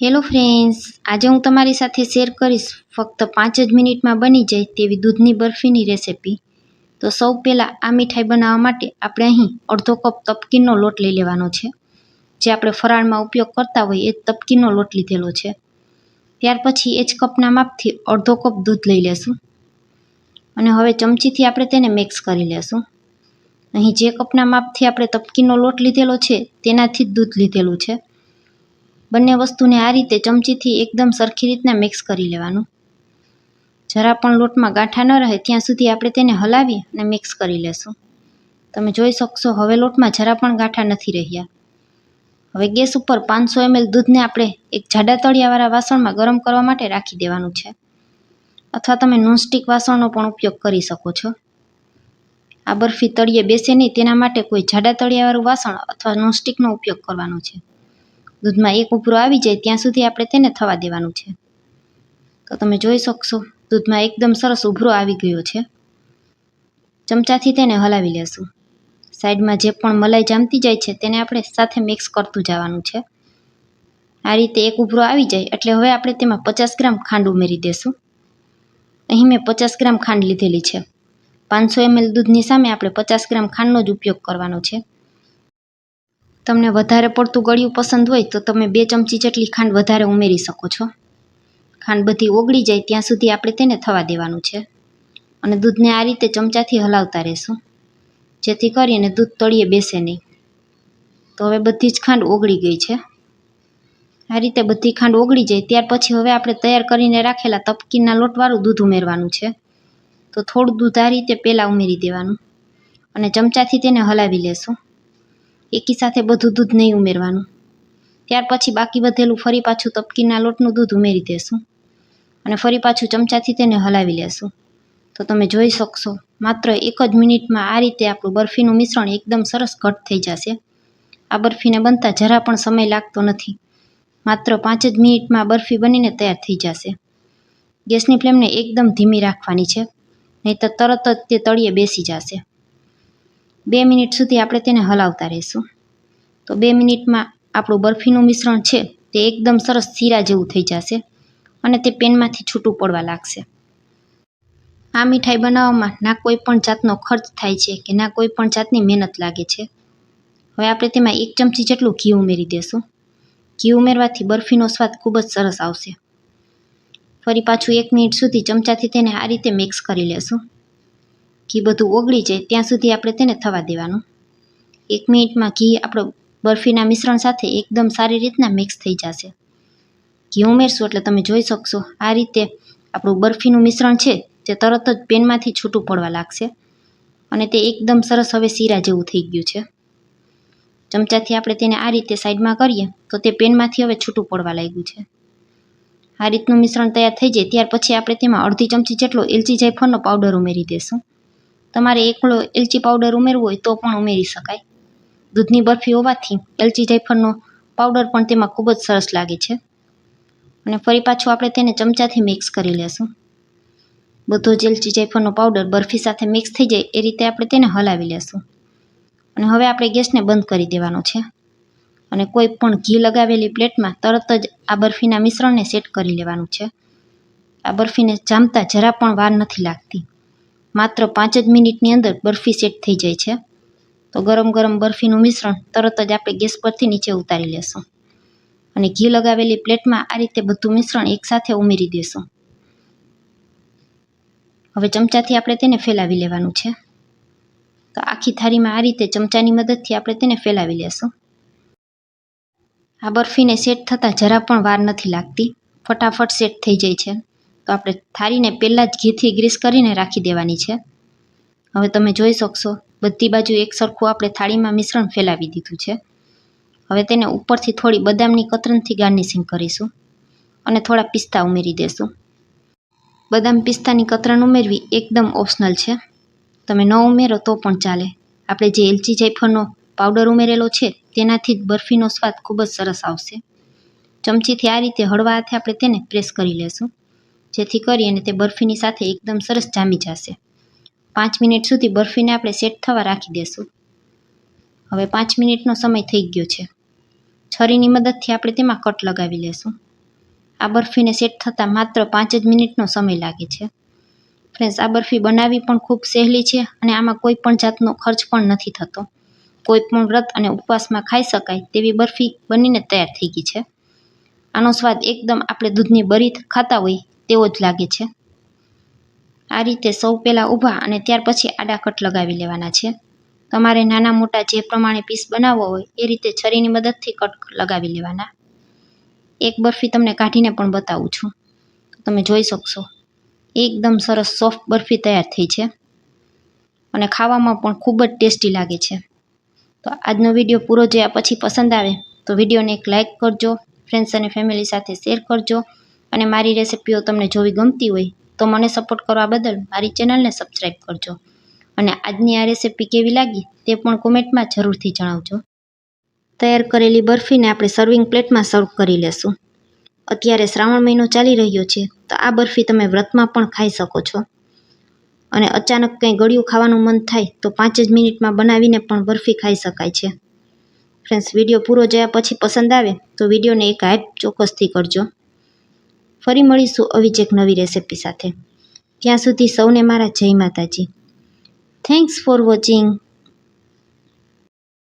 Hello friends આજે હું તમારી સાથે શેર કરીશ ફક્ત પાંચ જ મિનિટમાં બની જાય તેવી દૂધની બરફીની રેસિપી તો સૌ પહેલાં આ મીઠાઈ બનાવવા માટે આપણે અહીં અડધો કપ તપકીનનો લોટ લઈ લેવાનો છે. જે આપણે ફરાળમાં ઉપયોગ કરતા હોઈએ એ તપકીનો લોટ લીધેલો છે. ત્યાર પછી એ જ કપના માપથી અડધો કપ દૂધ લઈ લેશું. અને હવે ચમચીથી આપણે તેને મિક્સ કરી લેશું. અહીં જે કપના માપથી આપણે તપકીનો લોટ લીધેલો છે તેનાથી જ દૂધ લીધેલું છે. બંને વસ્તુને આ રીતે ચમચીથી એકદમ સરખી રીતના મિક્સ કરી લેવાનું. જરા પણ લોટમાં ગાંઠા ન રહે, ત્યાં સુધી આપણે તેને હલાવી અને મિક્સ કરી લેશું. તમે જોઈ શકશો, હવે લોટમાં જરા પણ ગાંઠા નથી રહ્યા. હવે ગેસ ઉપર પાંચસો એમએલ દૂધને આપણે એક જાડા તળિયાવાળા વાસણમાં ગરમ કરવા માટે રાખી દેવાનું છે. અથવા તમે નોનસ્ટિક વાસણનો પણ ઉપયોગ કરી શકો છો. આ બરફી તળિયે બેસે નહીં, તેના માટે કોઈ જાડા તળિયાવાળું વાસણ અથવા નોનસ્ટિકનો ઉપયોગ કરવાનો છે. દૂધમાં એક ઉભરો આવી જાય, ત્યાં સુધી આપણે તેને થવા દેવાનું છે. તો તમે જોઈ શકશો, દૂધમાં એકદમ સરસ ઉભરો આવી ગયો છે. ચમચાથી તેને હલાવી લેશું. સાઈડમાં જે પણ મલાઈ જામતી જાય છે, તેને આપણે સાથે મિક્સ કરતું જવાનું છે. આ રીતે એક ઉભરો આવી જાય, એટલે હવે આપણે તેમાં પચાસ ગ્રામ ખાંડ ઉમેરી દેશું. અહીં મેં પચાસ ગ્રામ ખાંડ લીધેલી છે. પાંચસો એમએલ દૂધની સામે આપણે પચાસ ગ્રામ ખાંડનો જ ઉપયોગ કરવાનો છે. તમને વધારે પડતું ગળ્યું પસંદ હોય તો તમે બે ચમચી જેટલી ખાંડ વધારે ઉમેરી શકો છો. ખાંડ બધી ઓગળી જાય ત્યાં સુધી આપણે તેને થવા દેવાનું છે. અને દૂધને આ રીતે ચમચાથી હલાવતા રહેશું. જેથી કરીને દૂધ તળીએ બેસે નહીં. તો હવે બધી જ ખાંડ ઓગળી ગઈ છે. આ રીતે બધી ખાંડ ઓગળી જાય ત્યાર પછી હવે આપણે તૈયાર કરીને રાખેલા તપકીના લોટવાળું દૂધ ઉમેરવાનું છે. તો થોડું દૂધ આ રીતે પહેલાં ઉમેરી દેવાનું અને ચમચાથી તેને હલાવી લેશું. એકી સાથે બધું દૂધ નહીં ઉમેરવાનું. ત્યાર પછી બાકી વધેલું ફરી પાછું તપકીના લોટનું દૂધ ઉમેરી દેશું અને ફરી પાછું ચમચાથી તેને હલાવી લેશું. તો તમે જોઈ શકશો, માત્ર એક જ મિનિટમાં આ રીતે આપણું બરફીનું મિશ્રણ એકદમ સરસ ઘટ થઈ જશે. આ બરફીને બનતા જરા પણ સમય લાગતો નથી. માત્ર પાંચ જ મિનિટમાં બરફી બનીને તૈયાર થઈ જશે. ગેસની ફ્લેમને એકદમ ધીમી રાખવાની છે નહીં તો તરત જ તે તળિયે બેસી જશે. બે મિનિટ સુધી આપણે તેને હલાવતા રહીશું. તો બે મિનિટમાં આપણું બરફીનું મિશ્રણ છે તે એકદમ સરસ શીરા જેવું થઈ જશે અને તે પેનમાંથી છૂટું પડવા લાગશે. આ મીઠાઈ બનાવવામાં ના કોઈ પણ જાતનો ખર્ચ થાય છે કે ના કોઈ પણ જાતની મહેનત લાગે છે. હવે આપણે તેમાં એક ચમચી જેટલું ઘી ઉમેરી દેશું. ઘી ઉમેરવાથી બરફીનો સ્વાદ ખૂબ જ સરસ આવશે. ફરી પાછું એક મિનિટ સુધી ચમચાથી તેને આ રીતે મિક્સ કરી લેશું. ઘી બધું ઓગળી જાય, ત્યાં સુધી આપણે તેને થવા દેવાનું. એક મિનિટમાં ઘી આપણો બરફીના મિશ્રણ સાથે એકદમ સારી રીતના મિક્સ થઈ જશે. ઘી ઉમેરશું એટલે તમે જોઈ શકશો, આ રીતે આપણું બરફીનું મિશ્રણ છે તે તરત જ પેનમાંથી છૂટું પડવા લાગશે અને તે એકદમ સરસ હવે શીરા જેવું થઈ ગયું છે. ચમચાથી આપણે તેને આ રીતે સાઈડમાં કરીએ તો તે પેનમાંથી હવે છૂટું પડવા લાગ્યું છે. આ રીતનું મિશ્રણ તૈયાર થઈ જાય, ત્યાર પછી આપણે તેમાં અડધી ચમચી જેટલો એલચી જાયફળનો પાવડર ઉમેરી દેશું. તમારે એકલો એલચી પાવડર ઉમેરવો હોય તો પણ ઉમેરી શકાય. દૂધની બરફી હોવાથી એલચી જાયફળનો પાવડર પણ તેમાં ખૂબ જ સરસ લાગે છે. અને ફરી પાછું આપણે તેને ચમચાથી મિક્સ કરી લેશું. બધો જ એલચી જાયફળનો પાવડર બરફી સાથે મિક્સ થઈ જાય એ રીતે આપણે તેને હલાવી લેશું. અને હવે આપણે ગેસને બંધ કરી દેવાનો છે. અને કોઈ પણ ઘી લગાવેલી પ્લેટમાં તરત જ આ બરફીના મિશ્રણને સેટ કરી લેવાનું છે. આ બરફીને જામતા જરા પણ વાર નથી લાગતી. માત્ર પાંચ જ મિનિટની અંદર બરફી સેટ થઈ જાય છે. તો ગરમ ગરમ બરફીનું મિશ્રણ તરત જ આપણે ગેસ પરથી નીચે ઉતારી લેશું. અને ઘી લગાવેલી પ્લેટમાં આ રીતે બધું મિશ્રણ એકસાથે ઉમેરી દેશું. હવે ચમચાથી આપણે તેને ફેલાવી લેવાનું છે. તો આખી થાળીમાં આ રીતે ચમચાની મદદથી આપણે તેને ફેલાવી લેશું. આ બરફીને સેટ થતાં જરા પણ વાર નથી લાગતી. ફટાફટ સેટ થઈ જાય છે. તો આપણે થાળીને પહેલાં જ ઘીથી ગ્રીસ કરીને રાખી દેવાની છે. હવે તમે જોઈ શકશો, બધી બાજુ એક સરખું આપણે થાળીમાં મિશ્રણ ફેલાવી દીધું છે. હવે તેને ઉપરથી થોડી બદામની કતરનથી ગાર્નિશિંગ કરીશું અને થોડા પિસ્તા ઉમેરી દેશું. બદામ પિસ્તાની કતરણ ઉમેરવી એકદમ ઓપ્શનલ છે. તમે ન ઉમેરો તો પણ ચાલે. આપણે જે એલચી જાયફળનો પાવડર ઉમેરેલો છે, તેનાથી જ બરફીનો સ્વાદ ખૂબ જ સરસ આવશે. ચમચીથી આ રીતે હળવા હાથે આપણે તેને પ્રેસ કરી લેશું. જેથી કરી અને તે બરફીની સાથે એકદમ સરસ જામી જશે. પાંચ મિનિટ સુધી બરફીને આપણે સેટ થવા રાખી દેશું. હવે પાંચ મિનિટનો સમય થઈ ગયો છે. છરીની મદદથી આપણે તેમાં કટ લગાવી લેશું. આ બરફીને સેટ થતાં માત્ર પાંચ જ મિનિટનો સમય લાગે છે. ફ્રેન્ડ્સ, આ બરફી બનાવવી પણ ખૂબ સહેલી છે અને આમાં કોઈ પણ જાતનો ખર્ચ પણ નથી થતો. કોઈ પણ વ્રત અને ઉપવાસમાં ખાઈ શકાય તેવી બરફી બનીને તૈયાર થઈ ગઈ છે. આનો સ્વાદ એકદમ આપણે દૂધની બરી ખાતા હોય તેવો જ લાગે છે. આ રીતે સૌ પહેલાં ઊભા અને ત્યાર પછી આડા કટ લગાવી લેવાના છે. તમારે નાના મોટા જે પ્રમાણે પીસ બનાવવો હોય એ રીતે છરીની મદદથી કટ લગાવી લેવાના. એક બરફી તમને કાઢીને પણ બતાવું છું. તમે જોઈ શકશો. એકદમ સરસ સોફ્ટ બરફી તૈયાર થઈ છે. અને ખાવામાં પણ ખૂબ જ ટેસ્ટી લાગે છે. તો આજનો વીડિયો પૂરો જોયા પછી પસંદ આવે તો વિડીયોને એક લાઇક કરજો ફ્રેન્ડ્સ અને ફેમિલી સાથે શેર કરજો. અને મારી રેસિપીઓ તમને જોવી ગમતી હોય, તો મને સપોર્ટ કરવા બદલ. મારી ચેનલને સબસ્ક્રાઈબ કરજો. અને આજની આ રેસિપી કેવી લાગી, તે પણ કોમેન્ટમાં જરૂરથી જણાવજો. તૈયાર કરેલી બરફીને આપણે સર્વિંગ પ્લેટમાં સર્વ કરી લેશું. અત્યારે શ્રાવણ મહિનો ચાલી રહ્યો છે, તો આ બરફી તમે વ્રતમાં પણ ખાઈ શકો છો. અને અચાનક કંઈ ગળ્યું ખાવાનું મન થાય, તો પાંચ જ મિનિટમાં બનાવીને પણ બરફી ખાઈ શકાય છે. ફ્રેન્ડ્સ, વીડિયો પૂરો જોયા પછી પસંદ આવે, તો વિડીયોને એક હાઈપ ચોક્કસથી કરજો. ફરી મળીશું આવી જ એક નવી રેસિપી સાથે. ત્યાં સુધી સૌને મારા જય માતાજી. Thanks for watching